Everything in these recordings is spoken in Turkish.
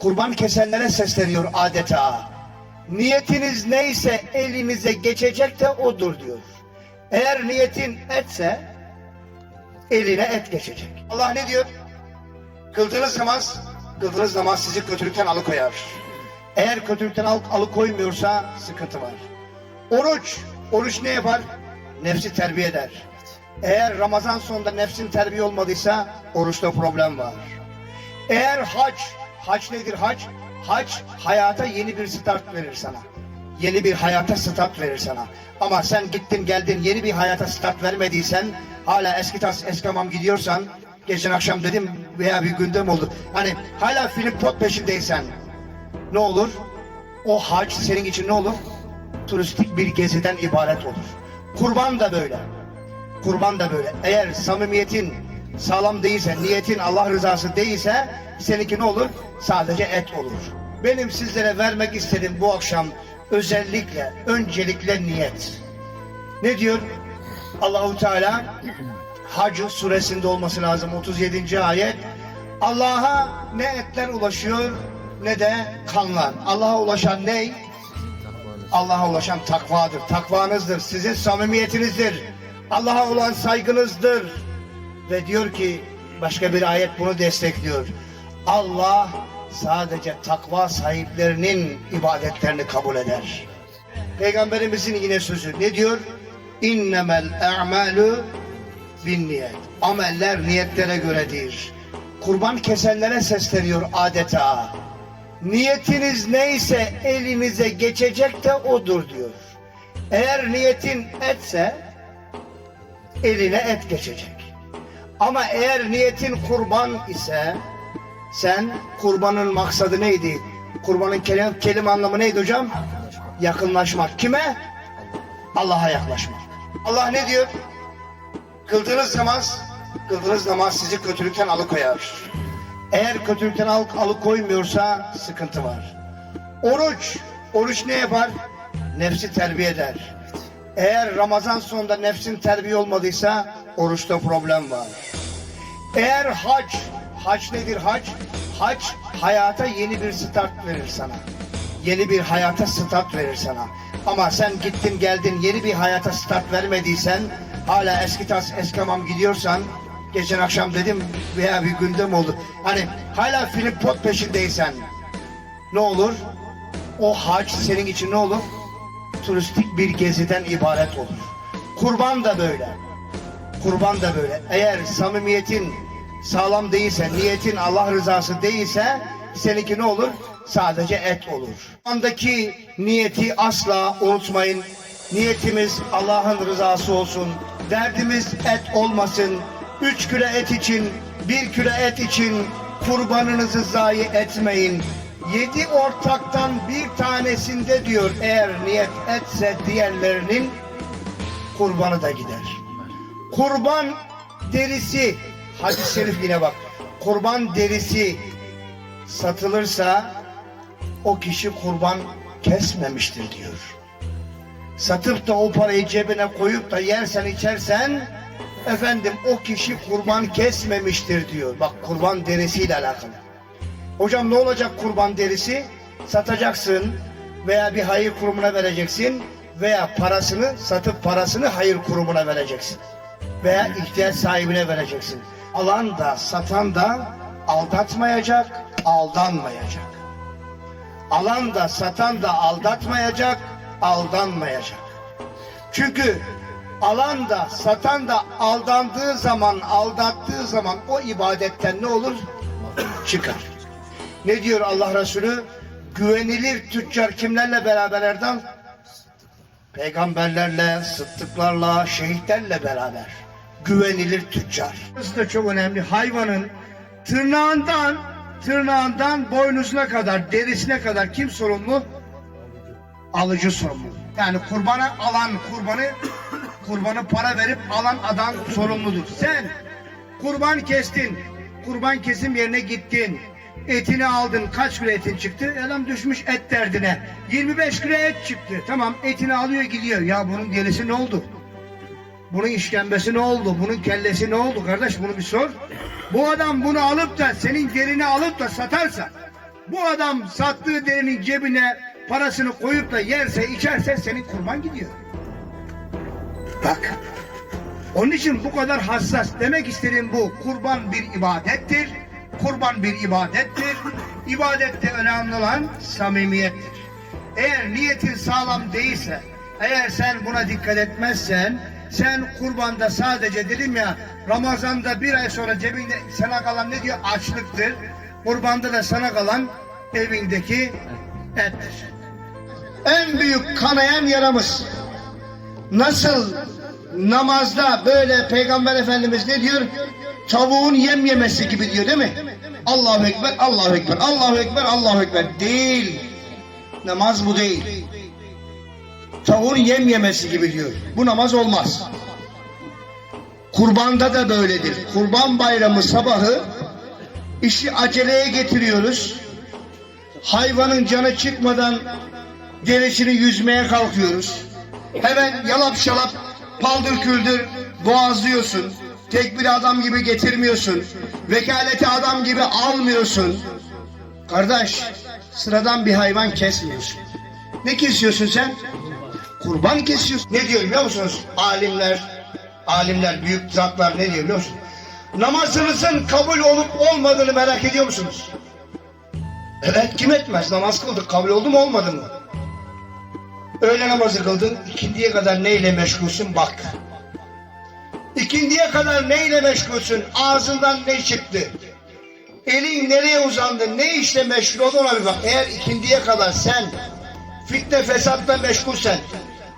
kurban kesenlere sesleniyor adeta. Niyetiniz neyse elinize geçecek de odur diyor. Eğer niyetin etse eline et geçecek. Allah ne diyor? Kıldığınız namaz, kıldığınız namaz sizi kötülükten alıkoyar. Eğer kötülükten al, alıkoymuyorsa sıkıntı var. Oruç, oruç ne yapar? Nefsi terbiye eder. Eğer Ramazan sonunda nefsin terbiye olmadıysa oruçta problem var. Eğer hac, hac nedir hac? Hac hayata yeni bir start verir sana. Yeni bir hayata start verir sana. Ama sen gittin geldin yeni bir hayata start vermediysen hala eski tas eski hamam gidiyorsan geçen akşam dedim veya bir gündem oldu. Hani hala film pot peşindeysen ne olur? O hac senin için ne olur? Turistik bir geziden ibaret olur. Kurban da böyle. Kurban da böyle. Eğer samimiyetin sağlam değilse, niyetin Allah rızası değilse seninki ne olur? Sadece et olur. Benim sizlere vermek istediğim bu akşam özellikle, öncelikle niyet. Ne diyor? Allahu Teala Hac suresinde olması lazım 37. ayet. Allah'a ne etler ulaşıyor ne de kanlar. Allah'a ulaşan ne? Allah'a ulaşan takvadır. Takvanızdır. Sizin samimiyetinizdir. Allah'a olan saygınızdır. Ve diyor ki başka bir ayet bunu destekliyor. Allah sadece takva sahiplerinin ibadetlerini kabul eder. Peygamberimizin yine sözü ne diyor? İnnemel a'malu bin niyet. Ameller niyetlere göredir. Kurban kesenlere sesleniyor adeta. Niyetiniz neyse elinize geçecek de odur diyor. Eğer niyetin etse eline et geçecek. Ama eğer niyetin kurban ise sen kurbanın maksadı neydi? Kurbanın kelime, kelime anlamı neydi hocam? Yakınlaşmak. Kime? Allah'a yaklaşmak. Allah ne diyor? Kıldığınız namaz, kıldığınız namaz sizi kötülükten alıkoyar. Eğer kötülükten al, alıkoymuyorsa sıkıntı var. Oruç, oruç ne yapar? Nefsi terbiye eder. Eğer Ramazan sonunda nefsin terbiye olmadıysa oruçta problem var. Eğer hac, hac nedir hac? Hac hayata yeni bir start verir sana. Yeni bir hayata start verir sana. Ama sen gittin geldin yeni bir hayata start vermediysen hala eski tas eski hamam gidiyorsan geçen akşam dedim veya bir gündem oldu. Hani hala film pot peşindeysen ne olur? O hac senin için ne olur? Turistik bir geziden ibaret olur. Kurban da böyle. Kurban da böyle. Eğer samimiyetin sağlam değilse, niyetin Allah rızası değilse seninki ne olur? Sadece et olur. Andaki niyeti asla unutmayın. Niyetimiz Allah'ın rızası olsun. Derdimiz et olmasın. Üç küre et için, bir küre et için kurbanınızı zayi etmeyin. Yedi ortaktan bir tanesinde diyor eğer niyet etse diğerlerinin kurbanı da gider. Kurban derisi, hadis-i şerif yine bak. Kurban derisi satılırsa o kişi kurban kesmemiştir diyor. Satıp da o parayı cebine koyup da yersen içersen efendim o kişi kurban kesmemiştir diyor. Bak kurban derisiyle alakalı. Hocam ne olacak kurban derisi? Satacaksın veya bir hayır kurumuna vereceksin veya parasını satıp parasını hayır kurumuna vereceksin. Veya ihtiyaç sahibine vereceksin. Alan da satan da aldatmayacak, aldanmayacak. Alan da satan da aldatmayacak, aldanmayacak. Çünkü alan da satan da aldandığı zaman, aldattığı zaman o ibadetten ne olur? Çıkar. Ne diyor Allah Resulü? Güvenilir tüccar kimlerle beraber Erdal? Peygamberlerle, sıddıklarla, şehitlerle beraber. Güvenilir tüccar. Burası da çok önemli. Hayvanın tırnağından, tırnağından boynuzuna kadar, derisine kadar kim sorumlu? Alıcı sorumlu. Yani kurbana alan kurbanı, kurbanı para verip alan adam sorumludur. Sen kurban kestin, kurban kesim yerine gittin. Etini aldın. Kaç kilo etin çıktı? Adam düşmüş et derdine. 25 kilo et çıktı. Tamam etini alıyor gidiyor. Ya bunun delisi ne oldu? Bunun işkembesi ne oldu? Bunun kellesi ne oldu kardeş? Bunu bir sor. Bu adam bunu alıp da senin derini alıp da satarsa Bu adam sattığı derinin cebine parasını koyup da yerse içerse senin kurban gidiyor. Bak. Onun için bu kadar hassas. Demek istediğim bu. Kurban bir ibadettir. Kurban bir ibadettir. İbadette önemli olan samimiyettir. Eğer niyetin sağlam değilse, eğer sen buna dikkat etmezsen, sen kurbanda sadece dedim ya, Ramazan'da bir ay sonra cebinde sana kalan ne diyor? Açlıktır. Kurbanda da sana kalan evindeki ettir. En büyük kanayan yaramız. Nasıl namazda böyle Peygamber Efendimiz ne diyor? Tavuğun yem yemesi gibi diyor değil mi? Allahu Ekber, Allahu Ekber, Allahu Ekber, Allahu Ekber. Değil. Namaz bu değil. Tavuğun yem yemesi gibi diyor. Bu namaz olmaz. Kurbanda da böyledir. Kurban bayramı sabahı işi aceleye getiriyoruz. Hayvanın canı çıkmadan derisini yüzmeye kalkıyoruz. Hemen yalap şalap paldır küldür boğazlıyorsun. Tekbiri adam gibi getirmiyorsun. Vekaleti adam gibi almıyorsun. Kardeş sıradan bir hayvan kesmiyorsun. Ne kesiyorsun sen? Kurban kesiyorsun. Ne diyor biliyor musunuz? Alimler, alimler, büyük zatlar ne diyor biliyor musun? Namazınızın kabul olup olmadığını merak ediyor musunuz? Evet kim etmez? Namaz kıldık. Kabul oldu mu olmadı mı? Öğle namazı kıldın. ikindiye kadar neyle meşgulsün bak. İkindiye kadar neyle meşgulsün? Ağzından ne çıktı? Elin nereye uzandı? Ne işle meşgul oldun ona bir bak. Eğer ikindiye kadar sen fitne fesatla meşgulsen,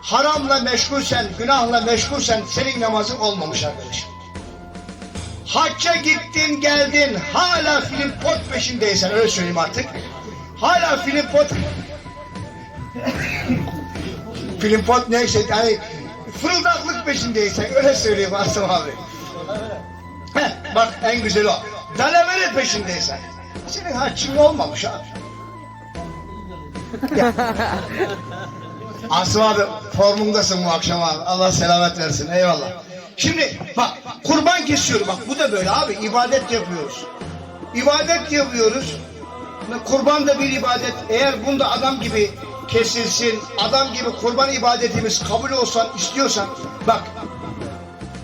haramla meşgulsen, günahla meşgulsen senin namazın olmamış arkadaşım. Hacca gittin geldin hala film pot peşindeysen öyle söyleyeyim artık. Hala film pot film pot neyse yani fırıldaklık peşindeysen öyle söyleyeyim Asım abi. Heh, bak en güzeli o. Dalavere peşindeysen. Senin haccın olmamış abi. Abi formundasın bu akşam abi. Allah selamet versin. Eyvallah. Şimdi bak kurban kesiyorum bak bu da böyle abi ibadet yapıyoruz. İbadet yapıyoruz. Kurban da bir ibadet. Eğer bunda adam gibi kesilsin, adam gibi kurban ibadetimiz kabul olsan, istiyorsan bak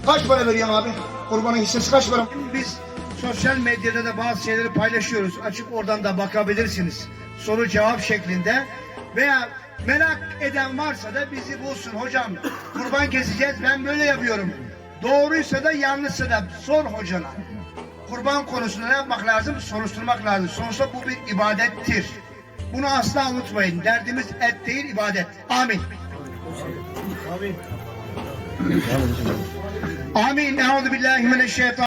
kaç para veriyorum abi? Kurbanın hissesi kaç para? Biz sosyal medyada da bazı şeyleri paylaşıyoruz. Açık oradan da bakabilirsiniz. Soru cevap şeklinde veya merak eden varsa da bizi bulsun hocam. Kurban keseceğiz ben böyle yapıyorum. Doğruysa da yanlışsa da sor hocana. Kurban konusunda ne yapmak lazım? Soruşturmak lazım. Sonuçta bu bir ibadettir. Bunu asla unutmayın. Derdimiz et değil ibadet. Amin. Amin. Amin. Euzu billahi mineşşeytan